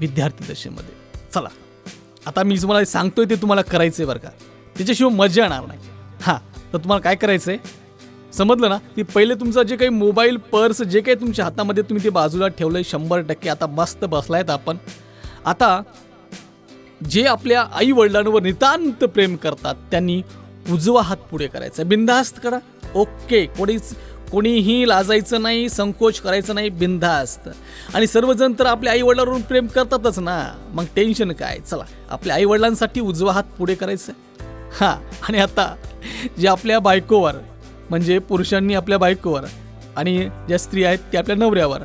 विद्यार्थी दशेमध्ये. चला. आता मी तुम्हाला सांगतोय ते तुम्हाला करायचं आहे बरं का. त्याच्याशिवाय मजा येणार नाही. हां तर तुम्हाला काय करायचं आहे समजलं ना? की पहिले तुमचं जे काही मोबाईल पर्स जे काही तुमच्या हातामध्ये तुम्ही ते बाजूला ठेवलंय शंभर टक्के आता मस्त बसलायत आपण. आता जे आपल्या आई वडिलांवर नितांत प्रेम करतात त्यांनी उजवा हात पुढे करायचा. बिनधास्त करा. ओके कोणीच कोणीही लाजायचं नाही संकोच करायचं नाही बिनधास्त. आणि सर्वजण तर आपल्या आईवडिलांवरून प्रेम करतातच ना. मग टेन्शन काय? चला आपल्या आईवडिलांसाठी उजवा हात पुढे करायचं हां आणि आता जे आपल्या बायकोवर म्हणजे पुरुषांनी आपल्या बायकोवर आणि ज्या स्त्री आहेत त्या आपल्या नवऱ्यावर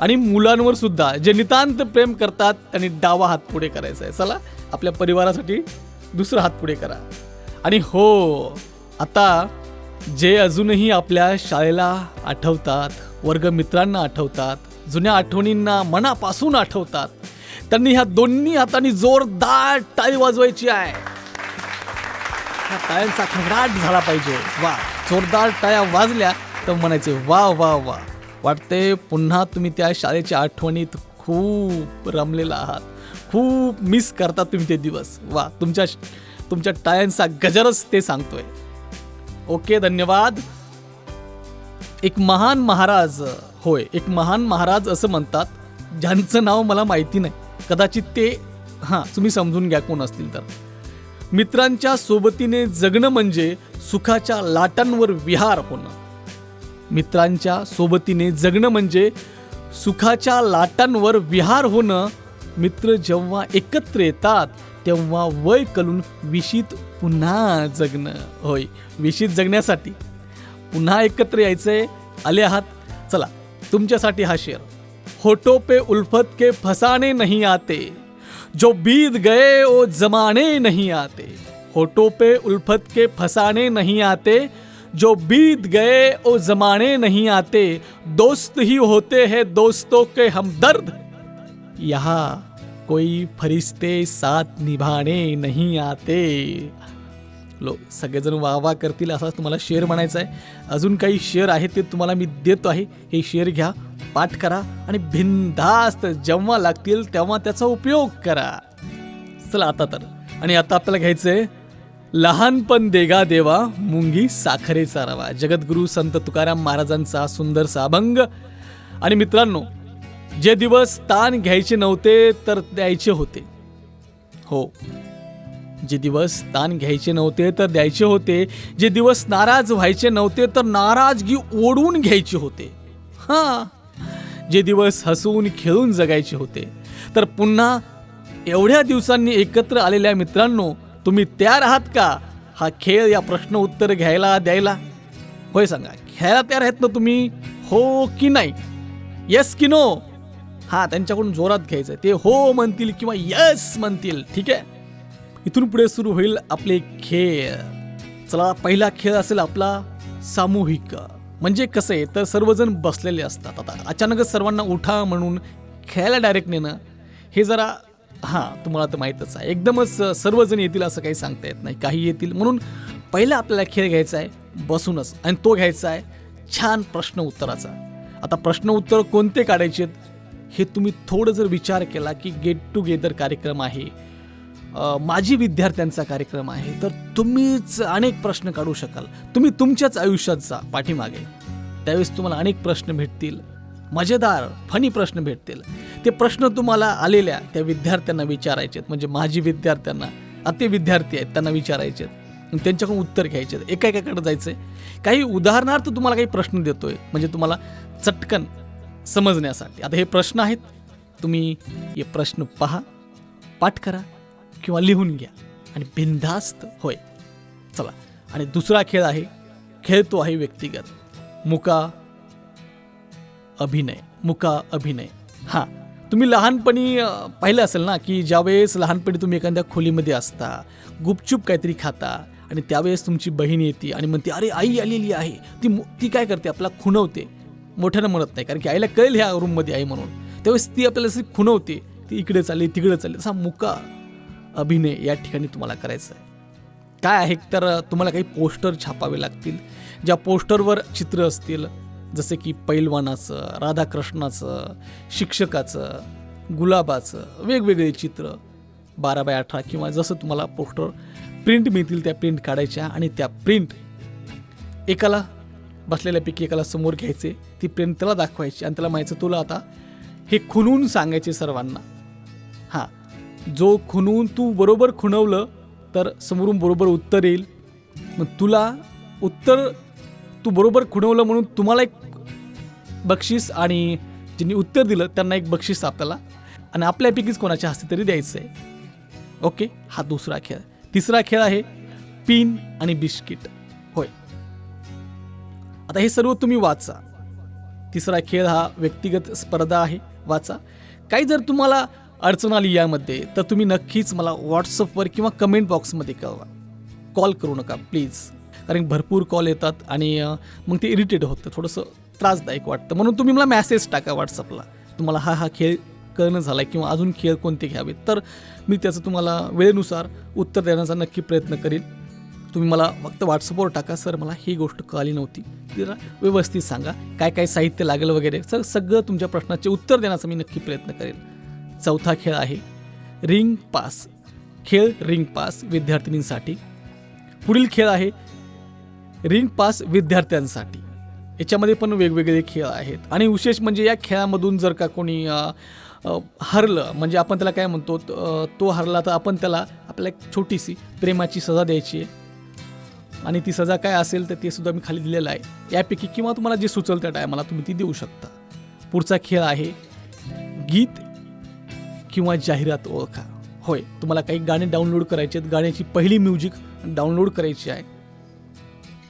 आणि मुलांवर सुद्धा जे नितांत प्रेम करतात त्यांनी डावा हात पुढे करायचा आहे चला आपल्या परिवारासाठी दुसरा हात पुढे करा. आणि हो आता जे अजूनही आपल्या शाळेला आठवतात वर्गमित्रांना आठवतात जुन्या आठवणींना मनापासून आठवतात त्यांनी ह्या दोन्ही हातांनी जोरदार टाळी वाजवायची आहे. हा टाळ्यांचा खगडाट झाला पाहिजे. वा जोरदार टाळ्या वाजल्या तर म्हणायचे वा वा वा. वाटते पुन्हा तुम्ही त्या शाळेच्या आठवणीत खूप रमलेला आहात. खूप मिस करता तुम्ही ते दिवस. वा तुमच्या तुमच्या टाळ्यांचा गजरच ते सांगतोय. ओके धन्यवाद. एक महान महाराज होय एक महान महाराज असं म्हणतात ज्यांचं नाव मला माहिती नाही. कदाचित ते हां तुम्ही समजून घ्या कोण असतील तर. मित्रांच्या सोबतीने जगणं म्हणजे सुखाच्या लाटांवर विहार होणं. मित्रांच्या सोबतीने जगणं म्हणजे सुखाच्या लाटांवर विहार होणं. मित्र जेव्हा एकत्र येतात तेव्हा वय कलून विशीत पुन्हा जगणं. होय विशीत जगण्यासाठी पुन्हा एकत्र यायचंय. आले आहात. चला तुमच्यासाठी हा शेर होटो पे उल्फत के फसाने नहीं आते. जो बीत गए वो जमाने नहीं आते. होटो पे उल्फत के फसाने नहीं आते. जो बीत गए ओ जमाने नहीं आते. दोस्त ही होते हैं दोस्तों के हमदर्द. यहाँ कोई फरिश्ते साथ निभाने नहीं आते. लो सगळेजण वा वा करतील असाच तुम्हाला शेअर म्हणायचा आहे. अजून काही शेअर आहे ते तुम्हाला मी देतो आहे. हे शेअर घ्या पाठ करा आणि भिंदास्त जेव्हा लागतील तेव्हा त्याचा उपयोग करा. चला आता तर. आणि आता आपल्याला घ्यायचं आहे लहानपण देगा देवा मुंगी साखरेचा रवा. जगद्गुरु संत तुकाराम महाराजांचा सुंदरसा अभंग. आणि मित्रांनो जे दिवस ताण घ्यायचे नव्हते तर द्यायचे होते. हो. जे दिवस ताण घ्यायचे नव्हते तर द्यायचे होते. जे दिवस नाराज व्हायचे नव्हते तर नाराजगी ओढून घ्यायचे होते. हां. जे दिवस हसून खेळून जगायचे होते. तर पुन्हा एवढ्या दिवसांनी एकत्र आलेल्या मित्रांनो तुम्ही तयार आहात का? हा खेळ या प्रश्न उत्तर घ्यायला द्यायला? होय सांगा घ्यायला तयार आहेत ना तुम्ही? हो की नाही? येस की नो हा त्यांच्याकडून जोरात घ्यायचं ते हो म्हणतील किंवा यस म्हणतील. ठीक आहे? इथून पुढे सुरू होईल आपले खेळ. चला पहिला खेळ असेल आपला सामूहिक. म्हणजे कसं? आहे तर सर्वजण बसलेले असतात आता. अचानकच सर्वांना उठा म्हणून खेळायला डायरेक्ट नेणं हे जरा हां तुम्हाला तर माहीतच आहे. एकदमच सर्वजण येतील असं काही सांगता येत नाही. काही येतील म्हणून पहिला आपल्याला खेळ घ्यायचा आहे बसूनच. आणि तो घ्यायचा आहे छान प्रश्न उत्तराचा. आता प्रश्न उत्तर कोणते काढायचे आहेत हे तुम्ही थोडं जर विचार केला की गेट टुगेदर कार्यक्रम आहे. माझी माजी विद्यार्थ्यांचा कार्यक्रम आहे. तर तुम्हीच अनेक प्रश्न काढू शकाल. तुम्ही तुमच्याच आयुष्यात जा पाठीमागे. त्यावेळेस तुम्हाला अनेक प्रश्न भेटतील. मजेदार फनी प्रश्न भेटतील. ते प्रश्न तुम्हाला आलेल्या त्या विद्यार्थ्यांना विचारायचे आहेत म्हणजे माजी विद्यार्थ्यांना अति विद्यार्थी आहेत त्यांना विचारायचे आहेत त्यांच्याकडून उत्तर घ्यायचे आहेत एका एकाकडे जायचं आहे काही उदाहरणार्थ तुम्हाला काही प्रश्न देतोय. म्हणजे तुम्हाला चटकन समजण्यासाठी. आता हे प्रश्न आहेत. तुम्ही हे प्रश्न पहा. पाठ करा. किंवा लिहून घ्या. आणि बिनधास्त होय. चला. आणि दुसरा खेळ आहे. खेळतो आहे व्यक्तिगत. मुका अभिनय. मुका अभिनय. हां. तुम्ही लहानपणी पाहिलं असेल ना की ज्यावेळेस लहानपणी तुम्ही एखाद्या खोलीमध्ये असता गुपचूप काहीतरी खाता आणि त्यावेळेस तुमची बहीण येते आणि म्हणते अरे आई आलेली आहे. ती ती काय करते? आपला खुणवते. मोठ्यानं म्हणत नाही. कारण की आईला कळेल ह्या रूममध्ये आहे म्हणून. त्यावेळेस ती आपल्याला खुणवते. ती इकडे चालली तिकडे चालली. असा मुका अभिनय या ठिकाणी तुम्हाला करायचा आहे काय आहे? तर तुम्हाला काही पोस्टर छापावे लागतील ज्या पोस्टरवर चित्र असतील जसे की पैलवानाचं राधाकृष्णाचं शिक्षकाचं गुलाबाचं वेगवेगळे चित्र बारा बाय अठरा किंवा जसं तुम्हाला पोस्टर प्रिंट मिळतील त्या प्रिंट काढायच्या आणि त्या प्रिंट एकाला बसलेल्यापैकी एकाला समोर घ्यायचे ती प्रिंट त्याला दाखवायची आणि त्याला माहिती तुला आता हे खुलून सांगायचे सर्वांना. जो खुनवून तू बरोबर खुणवलं तर समोरून बरोबर उत्तर येईल. मग तुला उत्तर तू बरोबर खुणवलं म्हणून तुम्हाला एक बक्षीस आणि ज्यांनी उत्तर दिलं त्यांना एक बक्षीस आपल्याला. आणि आपल्यापैकीच कोणाच्या हस्ते तरी द्यायचं आहे. ओके? हा दुसरा खेळ. तिसरा खेळ आहे पिन आणि बिस्किट. होय. आता हे सर्व तुम्ही वाचा. तिसरा खेळ हा व्यक्तिगत स्पर्धा आहे. वाचा. काही जर तुम्हाला अडचण आली यामध्ये तर तुम्ही नक्कीच मला व्हॉट्सअपवर किंवा कमेंट बॉक्समध्ये कळवा. कॉल करू नका प्लीज कारण भरपूर कॉल येतात आणि मग ते इरिटेट होतं थोडंसं त्रासदायक वाटतं. म्हणून तुम्ही मला मॅसेज टाका व्हॉट्सअपला तुम्हाला हा हा खेळ कळणं झाला आहे किंवा अजून खेळ कोणते घ्यावेत तर मी त्याचं तुम्हाला वेळेनुसार उत्तर देण्याचा नक्की प्रयत्न करेल तुम्ही मला फक्त व्हॉट्सअपवर टाका सर मला ही गोष्ट कळाली नव्हती. जरा व्यवस्थित सांगा काय काय साहित्य लागेल वगैरे सर सगळं तुमच्या प्रश्नाचे उत्तर देण्याचा मी नक्की प्रयत्न करेन. चौथा खेळ आहे. Ring pass. खेळ रिंग पास विद्यार्थिनींसाठी. पुढील खेळ आहे रिंग पास विद्यार्थ्यांसाठी. याच्यामध्ये पण वेगवेगळे खेळ आहेत. आणि विशेष म्हणजे या खेळामधून जर का कोणी हरलं म्हणजे आपण त्याला काय म्हणतो तो हरला तर आपण त्याला आपल्या एक छोटीशी प्रेमाची सजा द्यायची आहे. आणि ती सजा काय असेल तर ते सुद्धा मी खाली दिलेलं आहे. यापैकी किंवा तुम्हाला जे सुचल त्या टायमाला तुम्ही ती देऊ शकता. पुढचा खेळ आहे गीत किंवा जाहिरात ओळखा. होय तुम्हाला काही गाणे डाउनलोड करायचे आहेत गाण्याची पहिली म्युझिक डाउनलोड करायची आहे.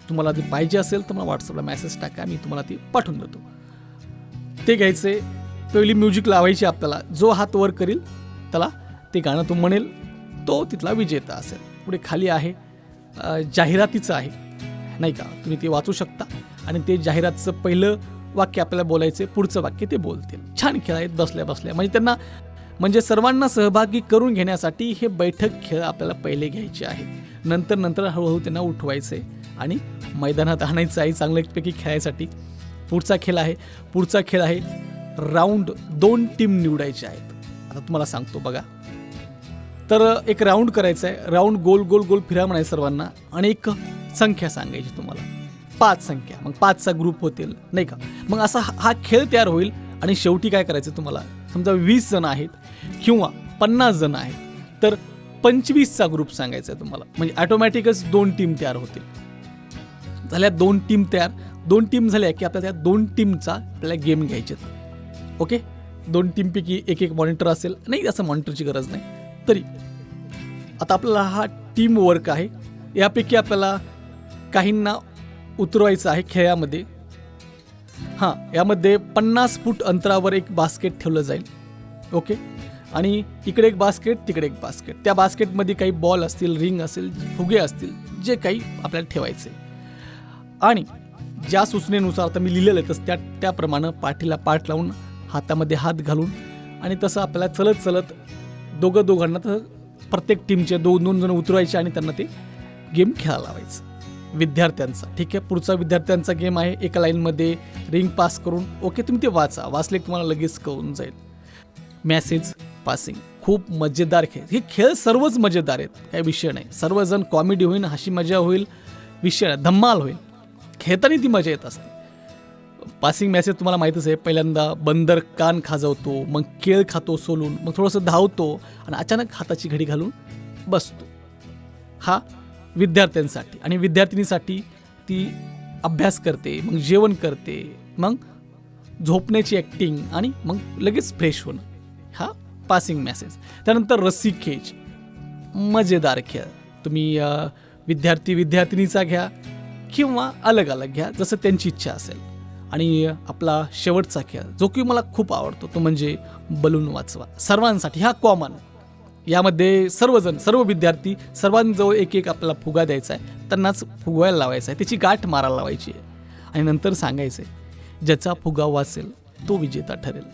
तुम्हाला ती पाहिजे असेल तर मला व्हॉट्सअपला मेसेज टाका मी तुम्हाला ती पाठवून देतो. ते घ्यायचे पहिली म्युझिक लावायची आपल्याला. जो हात वर करील त्याला ते गाणं तो म्हणेल तो तिथला विजेता असेल. पुढे खाली आहे जाहिरातीचं आहे. नाही का? तुम्ही ते वाचू शकता. आणि ते जाहिरातचं पहिलं वाक्य आपल्याला बोलायचं पुढचं वाक्य ते बोलतील. छान खेळ आहेत बसल्या बसल्या म्हणजे त्यांना म्हणजे सर्वांना सहभागी करून घेण्यासाठी हे बैठक खेळ आपल्याला पहिले घ्यायचे आहेत. नंतर नंतर हळूहळू त्यांना उठवायचे आणि मैदानात आणायचं आहे चांगल्यापैकी खेळायसाठी. पुढचा खेळ आहे पुढचा खेळ आहे. राऊंड दोन टीम निवडायच्या आहेत. आता तुम्हाला सांगतो बघा. तर एक राऊंड करायचं आहे. राऊंड गोल गोल गोल फिरा म्हणायचं सर्वांना आणि एक संख्या सांगायची तुम्हाला. पाच संख्या. मग पाचचा ग्रुप होतील. नाही का? मग असा हा हा खेळ तयार होईल आणि शेवटी काय करायचं तुम्हाला? समजा वीस जण आहेत किंवा पन्नास जण आहेत तर पंचवीसचा ग्रुप सांगायचा आहे तुम्हाला. म्हणजे ऑटोमॅटिकच दोन टीम तयार होतील. झाल्या दोन टीम तयार दोन टीम झाल्या की आपल्या त्या दोन टीमचा आपल्याला गेम घ्यायचे ओके दोन टीमपैकी एक एक मॉनिटर असेल. नाही असं मॉनिटरची गरज नाही. तरी आता आपल्याला हा टीम वर्क आहे. यापैकी आपल्याला काहींना उतरवायचं आहे खेळामध्ये. हां यामध्ये पन्नास फूट अंतरावर एक बास्केट ठेवलं जाईल. ओके? आणि इकडे एक बास्केट तिकडे एक बास्केट. त्या बास्केटमध्ये काही बॉल असतील रिंग असेल फुगे असतील जे काही आपल्याला ठेवायचे. आणि ज्या सूचनेनुसार आता मी लिहिलेलं आहे तसं त्या त्याप्रमाणे पाठीला पाठ लावून हातामध्ये हात घालून आणि तसं आपल्याला चलत चलत दोघं दोघांना तर प्रत्येक टीमचे दोन दोन जण उतरवायचे आणि त्यांना ते गेम खेळायला लावायचं. विद्यार्थ्यांचा. ठीक आहे? पुढचा विद्यार्थ्यांचा गेम आहे. एका लाईनमध्ये रिंग पास करून ओके तुम्ही ते वाचा. वाचले तुम्हाला लगेच कळून जाईल. मॅसेज पासिंग खूप मजेदार खेळ. हे खेळ सर्वच मजेदार आहेत. काही विषय नाही. सर्वजण कॉमेडी होईल हशी मजा होईल विषय नाही धम्माल होईल. खेळताना ती मजा येत असते. पासिंग मॅसेज तुम्हाला माहीतच आहे. पहिल्यांदा बंदर कान खाजवतो मग केळ खातो सोलून मग थोडंसं धावतो आणि अचानक हाताची घडी घालून बसतो. हा विद्यार्थ्यांसाठी आणि विद्यार्थिनीसाठी ती अभ्यास करते मग जेवण करते मग झोपण्याची ॲक्टिंग आणि मग लगेच फ्रेश होणं. हा पासिंग मॅसेज त्यानंतर रस्सी खेच. मजेदार खेळ. तुम्ही विद्यार्थी विद्यार्थिनीचा घ्या किंवा अलग अलग घ्या जसं त्यांची इच्छा असेल. आणि आपला शेवटचा खेळ जो की मला खूप आवडतो तो म्हणजे बलून वाचवा. सर्वांसाठी हा कॉमन यामध्ये सर्वजण सर्व विद्यार्थी सर्वांजवळ एक एक आपला फुगा द्यायचा आहे. त्यांनाच फुगवायला लावायचा आहे. त्याची गाठ मारायला लावायची आहे. आणि नंतर सांगायचं आहे ज्याचा फुगा वाचेल तो विजेता ठरेल.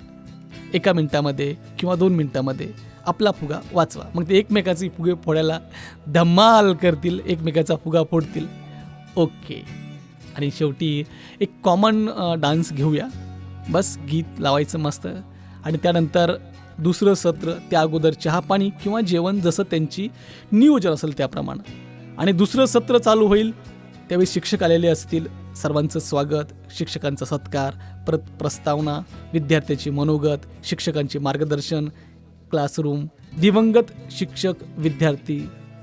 एका मिनटामध्ये किंवा दोन मिनटामध्ये आपला फुगा वाचवा. मग ते एकमेकाचे फुगे फोडायला धमाल करतील एकमेकाचा फुगा फोडतील. ओके. आणि शेवटी एक कॉमन डान्स घेऊया. बस गीत लावायचं मस्त. आणि त्यानंतर दुसरं सत्र त्या अगोदर चहापाणी किंवा जेवण जसं त्यांची नियोजन असेल त्याप्रमाणे. आणि दुसरं सत्र चालू होईल त्यावेळी शिक्षक आलेले असतील. सर्वांचं स्वागत शिक्षकांचा सत्कार परत प्रस्तावना विद्यार्थ्याची मनोगत शिक्षकांचे मार्गदर्शन क्लासरूम दिवंगत शिक्षक विद्यार्थी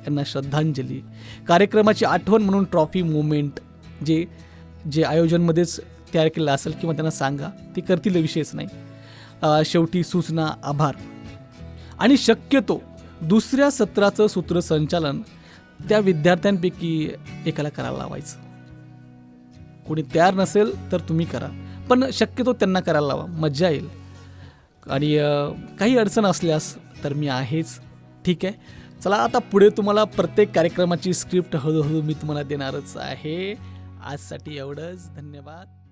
यांना श्रद्धांजली. कार्यक्रमाची आठवण म्हणून ट्रॉफी मुवमेंट जे जे आयोजनमध्येच तयार केलेलं असेल किंवा त्यांना सांगा ते करतील विषयच नाही. शेवटी सूचना आभार. आणि शक्यतो दुसऱ्या सत्राचं सूत्रसंचालन त्या विद्यार्थ्यांपैकी एकाला करायला लावायचं. कोणी तयार नसेल तर तुम्ही करा पण शक्यतो त्यांना करायला लावा मज्जा येईल. आणि काही अडचण असल्यास तर मी आहेच. ठीक आहे? चला आता पुढे तुम्हाला प्रत्येक कार्यक्रमाची स्क्रिप्ट हळूहळू मी तुम्हाला देणारच आहे. आजसाठी एवढंच. धन्यवाद.